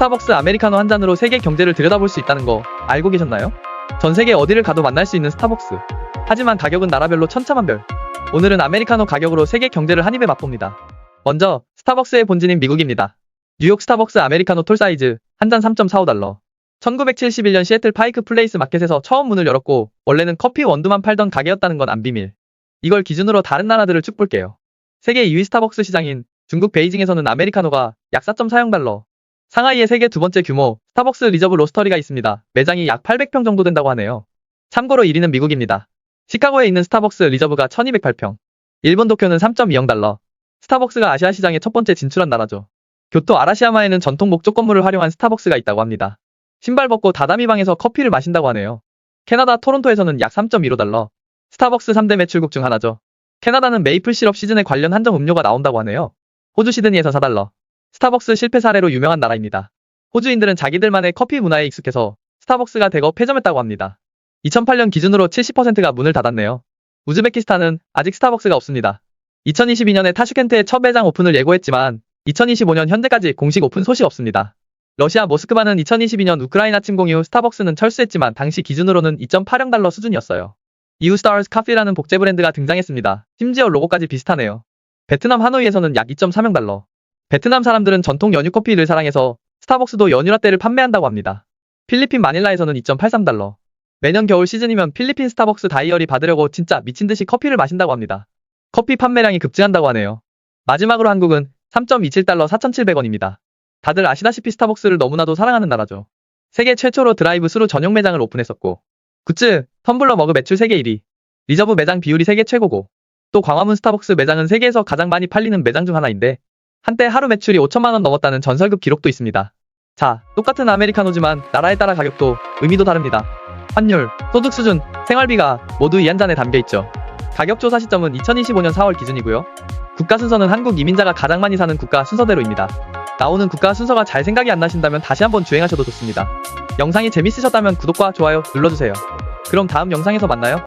스타벅스 아메리카노 한 잔으로 세계 경제를 들여다볼 수 있다는 거 알고 계셨나요? 전 세계 어디를 가도 만날 수 있는 스타벅스. 하지만 가격은 나라별로 천차만별. 오늘은 아메리카노 가격으로 세계 경제를 한 입에 맛봅니다. 먼저 스타벅스의 본진인 미국입니다. 뉴욕 스타벅스 아메리카노 톨 사이즈 한 잔 3.45달러. 1971년 시애틀 파이크 플레이스 마켓에서 처음 문을 열었고 원래는 커피 원두만 팔던 가게였다는 건 안 비밀. 이걸 기준으로 다른 나라들을 쭉 볼게요. 세계 2위 스타벅스 시장인 중국 베이징에서는 아메리카노가 약 4.40달러. 상하이의 세계 두 번째 규모 스타벅스 리저브 로스터리가 있습니다. 매장이 약 800평 정도 된다고 하네요. 참고로 1위는 미국입니다. 시카고에 있는 스타벅스 리저브가 1208평. 일본 도쿄는 3.20달러. 스타벅스가 아시아 시장에 첫 번째 진출한 나라죠. 교토 아라시야마에는 전통 목조 건물을 활용한 스타벅스가 있다고 합니다. 신발 벗고 다다미 방에서 커피를 마신다고 하네요. 캐나다 토론토에서는 약 3.15달러. 스타벅스 3대 매출국 중 하나죠. 캐나다는 메이플 시럽 시즌에 관련 한정 음료가 나온다고 하네요. 호주 시드니에서 4달러. 스타벅스 실패 사례로 유명한 나라입니다. 호주인들은 자기들만의 커피 문화에 익숙해서 스타벅스가 대거 폐점했다고 합니다. 2008년 기준으로 70%가 문을 닫았네요. 우즈베키스탄은 아직 스타벅스가 없습니다. 2022년에 타슈켄트에 첫 매장 오픈을 예고했지만 2025년 현재까지 공식 오픈 소식 없습니다. 러시아 모스크바는 2022년 우크라이나 침공 이후 스타벅스는 철수했지만 당시 기준으로는 2.8영 달러 수준이었어요. 이후 스타얼스 카피라는 복제 브랜드가 등장했습니다. 심지어 로고까지 비슷하네요. 베트남 하노이에서는 약 2.3영 달러. 베트남 사람들은 전통 연유 커피를 사랑해서 스타벅스도 연유 라떼를 판매한다고 합니다. 필리핀 마닐라에서는 2.83달러. 매년 겨울 시즌이면 필리핀 스타벅스 다이어리 받으려고 진짜 미친 듯이 커피를 마신다고 합니다. 커피 판매량이 급증한다고 하네요. 마지막으로 한국은 3.27달러 4,700원입니다. 다들 아시다시피 스타벅스를 너무나도 사랑하는 나라죠. 세계 최초로 드라이브 스루 전용 매장을 오픈했었고 굿즈, 텀블러 머그 매출 세계 1위, 리저브 매장 비율이 세계 최고고 또 광화문 스타벅스 매장은 세계에서 가장 많이 팔리는 매장 중 하나인데 한때 하루 매출이 5천만 원 넘었다는 전설급 기록도 있습니다. 자, 똑같은 아메리카노지만 나라에 따라 가격도 의미도 다릅니다. 환율, 소득 수준, 생활비가 모두 이 한 잔에 담겨 있죠. 가격 조사 시점은 2025년 4월 기준이고요. 국가 순서는 한국 이민자가 가장 많이 사는 국가 순서대로입니다. 나오는 국가 순서가 잘 생각이 안 나신다면 다시 한번 주행하셔도 좋습니다. 영상이 재밌으셨다면 구독과 좋아요 눌러주세요. 그럼 다음 영상에서 만나요.